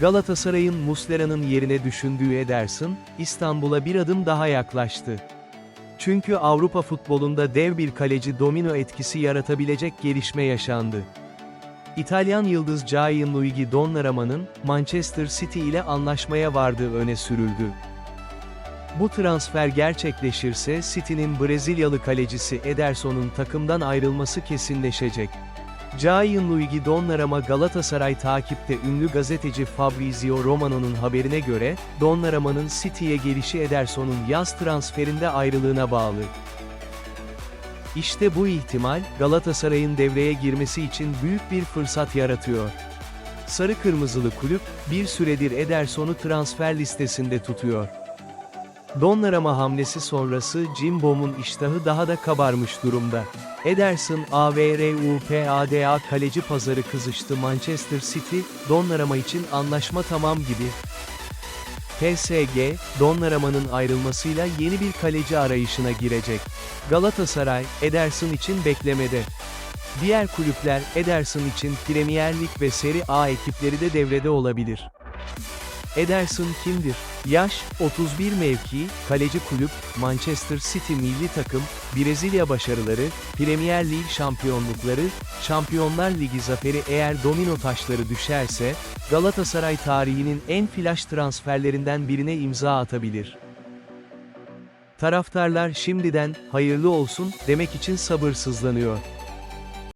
Galatasaray'ın Muslera'nın yerine düşündüğü Ederson, İstanbul'a bir adım daha yaklaştı. Çünkü Avrupa futbolunda dev bir kaleci domino etkisi yaratabilecek gelişme yaşandı. İtalyan yıldız Gianluigi Donnarumma'nın Manchester City ile anlaşmaya vardığı öne sürüldü. Bu transfer gerçekleşirse City'nin Brezilyalı kalecisi Ederson'un takımdan ayrılması kesinleşecek. Gianluigi Donnarumma Galatasaray takipte ünlü gazeteci Fabrizio Romano'nun haberine göre, Donnarumma'nın City'ye gelişi Ederson'un yaz transferinde ayrılığına bağlı. İşte bu ihtimal, Galatasaray'ın devreye girmesi için büyük bir fırsat yaratıyor. Sarı Kırmızılı kulüp, bir süredir Ederson'u transfer listesinde tutuyor. Donnarumma hamlesi sonrası Cimbom'un iştahı daha da kabarmış durumda. Ederson, AVRUPADA kaleci pazarı kızıştı Manchester City, Donnarumma için anlaşma tamam gibi. PSG, Donnarumma'nın ayrılmasıyla yeni bir kaleci arayışına girecek. Galatasaray, Ederson için beklemede. Diğer kulüpler, Ederson için Premier Lig ve Serie A ekipleri de devrede olabilir. Ederson kimdir? Yaş, 31 mevki, kaleci kulüp, Manchester City milli takım, Brezilya başarıları, Premier Lig şampiyonlukları, Şampiyonlar Ligi zaferi eğer domino taşları düşerse, Galatasaray tarihinin en flash transferlerinden birine imza atabilir. Taraftarlar şimdiden, hayırlı olsun, demek için sabırsızlanıyor.